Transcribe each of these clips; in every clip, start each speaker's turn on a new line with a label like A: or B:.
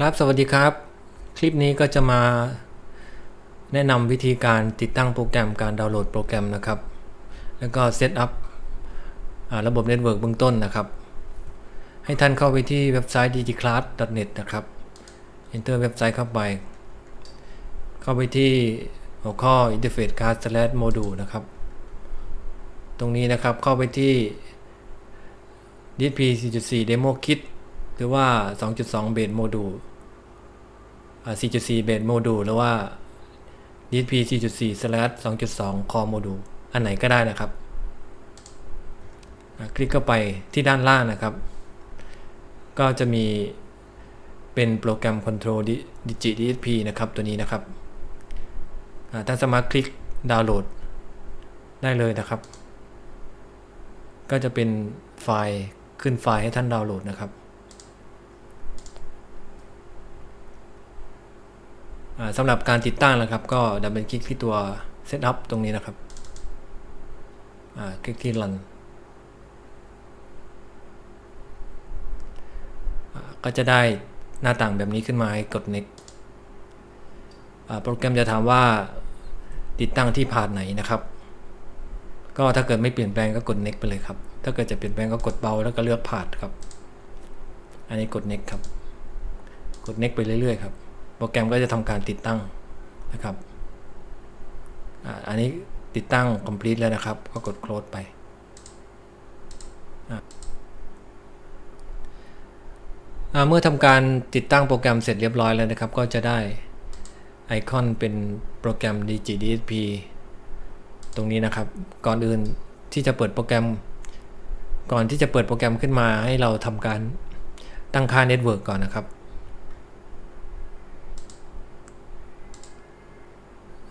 A: ครับสวัสดีครับ คลิปนี้ก็จะมาแนะนำวิธีการติดตั้งโปรแกรมการดาวน์โหลดโปรแกรมนะครับ แล้วก็เซตอัพระบบเน็ตเวิร์กเบื้องต้นนะครับ ให้ท่านเข้าไปที่เว็บไซต์ digiclass.net นะครับ enter เว็บไซต์เข้าไป เข้าไปที่หัวข้อ interface card slash module นะครับ ตรงนี้นะครับเข้าไปที่ DSP 4.4 Demo Kit หรือว่า 2.2 Base Module อ่า4.4 Base Module หรือว่า DSP 4.4 slash 2.2 Core Module อันไหนก็ได้นะครับ คลิกเข้าไปที่ด้านล่างนะครับ ก็จะมีเป็นโปรแกรม Control Digi DSP นะครับ ตัวนี้นะครับอ่าท่านสามารถคลิกดาวน์โหลดได้เลยนะครับ ก็จะเป็นไฟล์ขึ้นไฟล์ให้ท่านดาวน์โหลดนะครับอ่า สำหรับการติดตั้งนะครับ ก็ดับเบิลคลิกที่ตัว Setup ตรงนี้นะครับคลิกที่ Run ก็จะได้หน้าต่างแบบนี้ขึ้นมาให้กด Next โปรแกรมจะถามว่าติดตั้งที่พาร์ทไหนนะครับ ก็ถ้าเกิดไม่เปลี่ยนแปลงก็กด next ไปเลยครับ ถ้าเกิดจะเปลี่ยนแปลงก็กดเบาแล้วก็เลือกผ่านครับ อันนี้กด next ครับ กด next ไปเรื่อยๆครับ โปรแกรมก็จะทำการติดตั้งนะครับอันนี้ติดตั้ง complete แล้วนะครับ ก็กด close ไป เมื่อทำการติดตั้งโปรแกรมเสร็จเรียบร้อยแล้วนะครับ ก็จะได้ไอคอนเป็นโปรแกรม DigiDSP ตรงนี้นะครับ ก่อนอื่นที่จะเปิดโปรแกรม ก่อนที่จะเปิดโปรแกรมขึ้นมาให้เราทำการตั้งค่าเน็ตเวิร์กก่อนนะครับ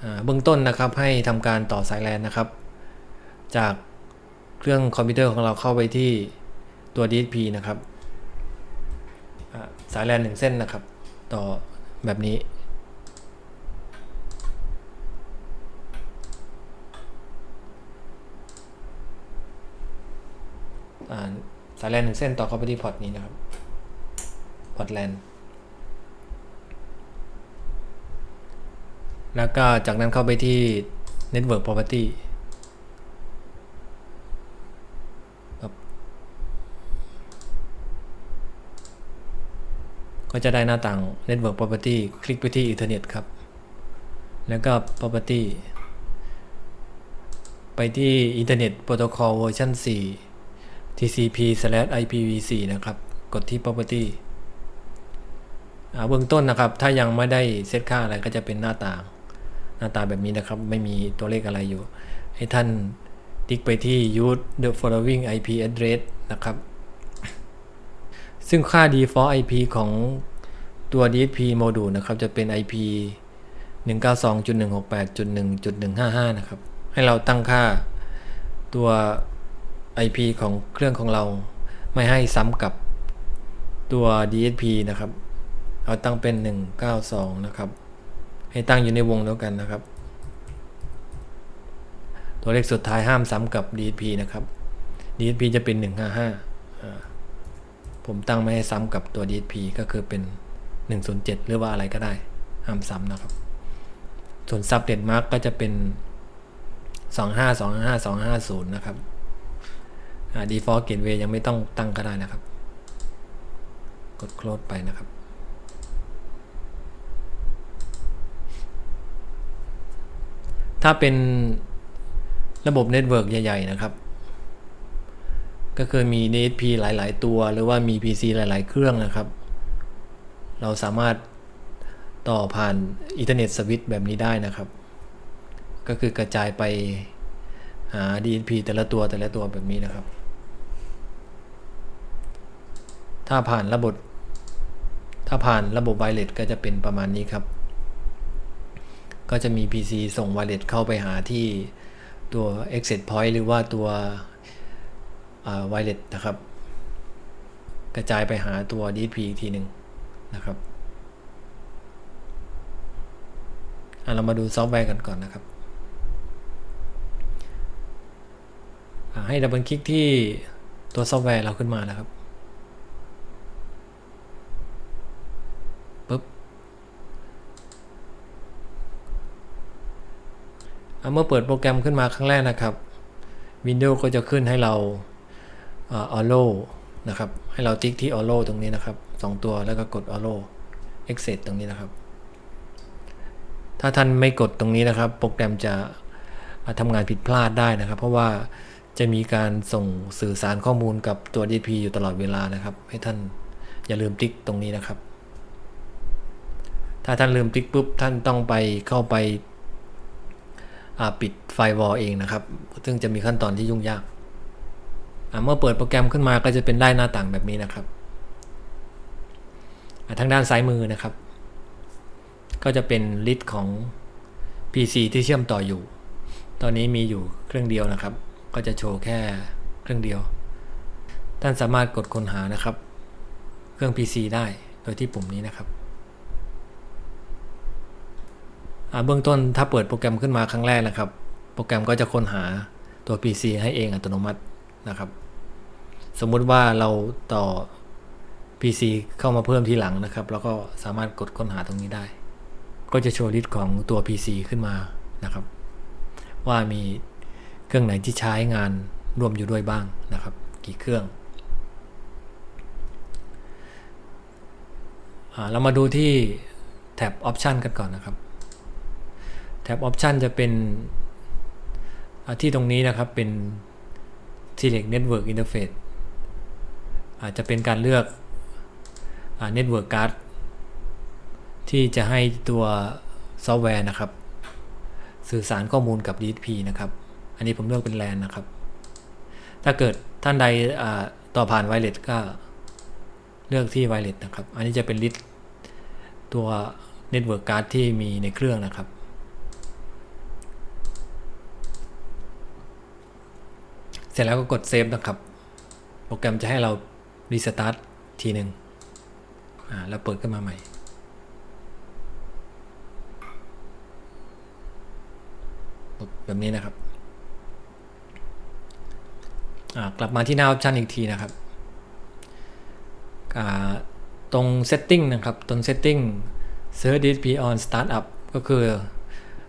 A: อ่า เบื้องต้นนะครับให้ทำการต่อสายแลนนะครับ จากเครื่องคอมพิวเตอร์ของเราเข้าไปที่ตัว DSP นะครับสายแลนหนึ่งเส้นนะครับ ต่อแบบนี้ สายแลนหนึ่งเส้นต่อเข้าไปที่พอร์ตนี้นะครับพอร์ตแลน แล้วก็จากนั้นเข้าไปที่ Network Property ก็จะได้หน้าต่าง Network Property คลิกไปที่ Ethernet ครับ แล้วก็ Property ไปที่ Internet Protocol เวอร์ชัน4 TCP/IPv4 นะครับ กดที่ property เบื้องต้นนะครับ ถ้ายังไม่ได้เซตค่าอะไรก็จะเป็นหน้าต่าง น้าตาแบบนี้นะครับ ไม่มีตัวเลขอะไรอยู่ ให้ท่านติ๊กไปที่ use the following IP address นะครับ ซึ่งค่า default IP ของตัว DSP module นะครับ จะเป็น IP 192.168.1.155 นะครับ ให้เราตั้งค่าตัว IP ของเครื่องของเราไม่ให้ซ้ำกับตัว DSP นะครับ เอาตั้งเป็น 192 นะครับ ให้ตั้งอยู่ในวงเดียวกันนะครับ ตัวเลขสุดท้ายห้ามซ้ำกับ DSP นะครับ DSP จะเป็น 155อ่าผมตั้งไม่ให้ซ้ำกับตัว DSP ก็คือเป็น 107 หรือว่าอะไรก็ได้ ห้ามซ้ำนะครับ ส่วน Subnet Mark ก็จะเป็น 2525250 นะครับ default gateway ยังไม่ต้องตั้งก็ได้นะครับ กด close ไปนะครับ ถ้าเป็นระบบเน็ตเวิร์กใหญ่ ๆ นะครับ ก็คือมี DSP หลาย ๆ ตัว หรือว่ามี PC หลาย ๆ เครื่องนะครับ เราสามารถต่อผ่านอินเทอร์เน็ตสวิตแบบนี้ได้นะครับ ก็คือกระจายไปหา DSP แต่ละตัวแต่ละตัวแบบนี้นะครับ ถ้าผ่านระบบ ถ้าผ่านระบบไวเลสก็จะเป็นประมาณนี้ครับ ก็จะมี PC ส่งไวเลสเข้าไปหาที่ตัว exit point หรือว่าตัวไวเลสนะครับ กระจายไปหาตัว DSP อีกทีหนึ่งนะครับเรามาดูซอฟต์แวร์กันก่อนนะครับ ให้ดับเบิลคลิกที่ตัวซอฟต์แวร์เราขึ้นมานะครับ เมื่อเปิดโปรแกรมขึ้นมาครั้งแรกนะครับ Windows ก็จะขึ้นให้เราออโลนะครับ ให้เราติ๊กที่ออโลตรงนี้นะครับสองตัวแล้วก็กดออโล exit ตรงนี้นะครับ ถ้าท่านไม่กดตรงนี้นะครับ โปรแกรมจะทำงานผิดพลาดได้นะครับ เพราะว่าจะมีการส่งสื่อสารข้อมูลกับตัว DP อยู่ตลอดเวลานะครับ ให้ท่านอย่าลืมติ๊กตรงนี้นะครับ ถ้าท่านลืมติ๊กปุ๊บท่านต้องไปเข้าไป ปิดไฟวอลเองนะครับ ซึ่งจะมีขั้นตอนที่ยุ่งยาก เมื่อเปิดโปรแกรมขึ้นมาก็จะเป็นได้หน้าต่างแบบนี้นะครับทางด้านซ้ายมือนะครับ ก็จะเป็นลิสต์ของ PC ที่เชื่อมต่ออยู่ ตอนนี้มีอยู่เครื่องเดียวนะครับ ก็จะโชว์แค่เครื่องเดียว ท่านสามารถกดค้นหานะครับ เครื่อง PC ได้โดยที่ปุ่มนี้นะครับ เบื้องต้นถ้าเปิดโปรแกรมขึ้นมาครั้งแรกนะครับ โปรแกรมก็จะค้นหาตัว PC ให้เองอัตโนมัตินะครับ สมมุติว่าเราต่อ PC เข้ามาเพิ่มทีหลังนะครับ แล้วก็สามารถกดค้นหาตรงนี้ได้ ก็จะโชว์ลิสต์ของตัว PC ขึ้นมานะครับ ว่ามีเครื่องไหนที่ใช้งานรวมอยู่ด้วยบ้างนะครับ กี่เครื่องอเรามาดูที่แท็บ Option กันก่อนนะครับ แท็บ Option จะเป็นที่ตรงนี้นะครับเป็น Select Network Interface อาจจะเป็นการเลือก Network Card ที่จะให้ตัวซอฟต์แวร์นะครับ สื่อสารข้อมูลกับ DSP นะครับ อันนี้ผมเลือกเป็น LAN นะครับ ถ้าเกิดท่านใดต่อผ่านไวเลสก็เลือกที่ไวเลสนะครับ อันนี้จะเป็นลิสต์ตัว Network Card ที่มีในเครื่องนะครับ เสร็จแล้วก็กดเซฟนะครับ โปรแกรมจะให้เรารีสตาร์ททีหนึ่งอ่าแล้วเปิดขึ้นมาใหม่ แบบนี้นะครับ กลับมาที่หน้าออปชันอีกทีนะครับ ตรง setting นะครับ ตรง setting search DSP on startup ก็คือ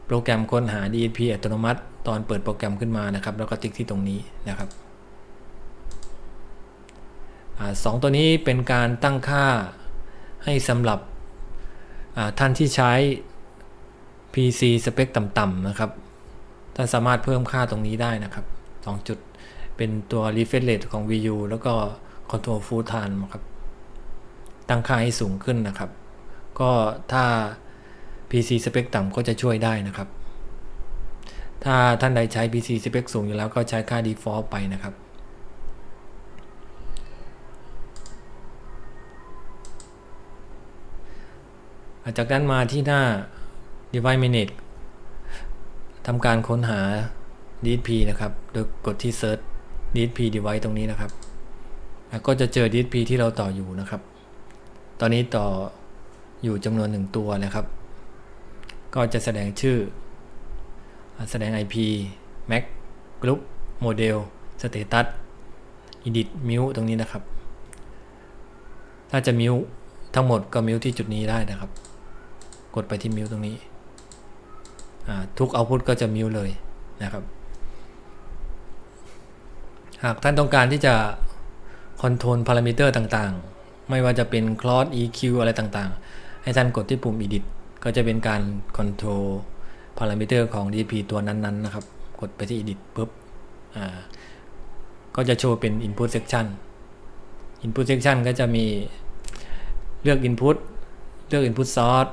A: โปรแกรมค้นหา DSP อัตโนมัติ ตอนเปิดโปรแกรมขึ้นมานะครับ แล้วก็ติ๊กที่ตรงนี้นะครับอสองตัวนี้เป็นการตั้งค่าให้สำหรับท่านที่ใช้ PC สเปคต่ำๆนะครับ ท่านสามารถเพิ่มค่าตรงนี้ได้นะครับ2จุดเป็นตัว refresh rate ของ VU แล้วก็ control full time ครับ ตั้งค่าให้สูงขึ้นนะครับ ก็ถ้า PC สเปคต่ำก็จะช่วยได้นะครับ ถ้าท่านใดใช้ PC สเปคสูงอยู่แล้วก็ใช้ค่า default ไปนะครับจากนั้นมาที่หน้า device manage ทำการค้นหา DSP นะครับ โดยกดที่ search DSP device ตรงนี้นะครับ ก็จะเจอ DSP ที่เราต่ออยู่นะครับ ตอนนี้ต่ออยู่จำนวนหนึ่งตัวนะครับ ก็จะแสดงชื่อ แสดง IP MAC Group Model Status Edit Mute ตรงนี้นะครับ ถ้าจะ Mute ทั้งหมดก็ Mute ที่จุดนี้ได้นะครับ กดไปที่ Mute ตรงนี้ ทุก output ก็จะมิวเลยนะครับ หากท่านต้องการที่จะคอนโทรลพารามิเตอร์ต่างๆ ไม่ว่าจะเป็น cross EQ อะไรต่างๆ ให้ท่านกดที่ปุ่ม edit ก็จะเป็นการคอนโทรล พารามิเตอร์ของ DP ตัวนั้นๆนะครับ กดไปที่ edit ปุ๊บก็จะโชว์เป็น input section input section ก็จะมีเลือก input เลือก input source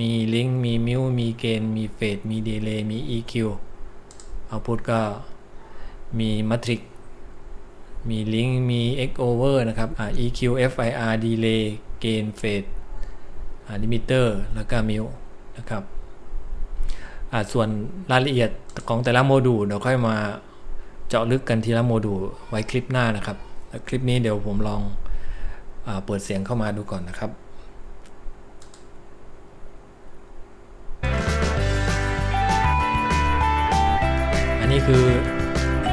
A: มีลิงก์มีมิวมีเกณฑ์มีเฟดมีดีเลย์มี EQ เอาพุทก็มีมัทริกมีลิงก์มี X over นะครับ EQ FIR delay gain fade limiter แล้วก็มิวนะครับ ส่วนรายละเอียดของแต่ละโมดูลเดี๋ยวค่อยมาเจาะลึกกันทีละโมดูลไว้คลิปหน้านะครับ คลิปนี้เดี๋ยวผมลองอเปิดเสียงเข้ามาดูก่อนนะครับอันนี้คือ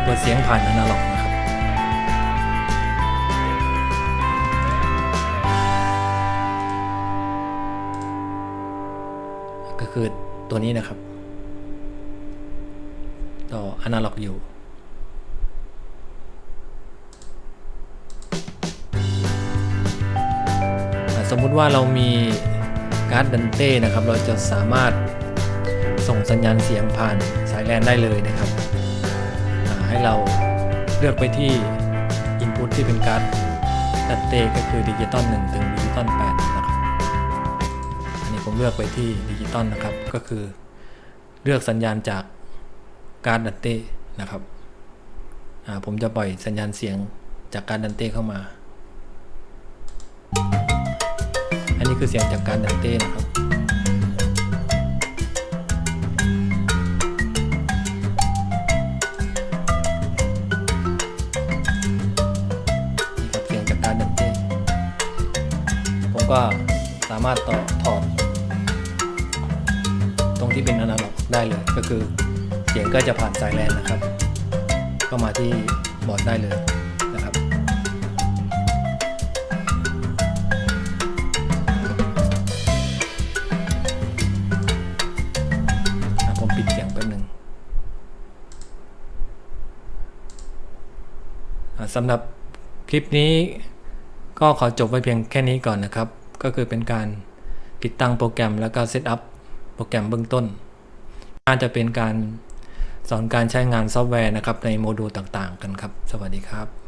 A: เปิดเสียงผ่านอนาล็อกนะครับ ก็คือตัวนี้นะครับ อนาล็อกอยู่สมมุติว่าเรามีการ์ดดันเต้นะครับ เราจะสามารถส่งสัญญาณเสียงผ่านสายแลนได้เลยนะครับ ให้เราเลือกไปที่ Input ที่เป็นการ์ดดันเต้ก็คือดิจิตอล1ถึงดิจิตอล8นะครับอันนี้ผมเลือกไปที่ดิจิตอลนะครับ ก็คือเลือกสัญญาณจาก การดันเต้นะครับอ่าผมจะปล่อยสัญญาณเสียงจากการดันเต้เข้ามา อันนี้คือเสียงจากการดันเต้นะครับนี่ครับเสียงจากการดันเต้ผมก็สามารถต่อถอด ตรงที่เป็นอนาล็อกได้เลยก็คือ สียงก็จะผ่านสายแลนนะครับเข้ามาที่บอร์ดได้เลยนะครับ ผมปิดเสียงแป๊บหนึ่งสำหรับคลิปนี้ก็ขอจบไว้เพียงแค่นี้ก่อนนะครับ ก็คือเป็นการติดตั้งโปรแกรมแล้วก็เซตอัพโปรแกรมเบื้องต้นน่าจะเป็นการ สอนการใช้งานซอฟต์แวร์นะครับในโมดูลต่างๆ กันครับ สวัสดีครับ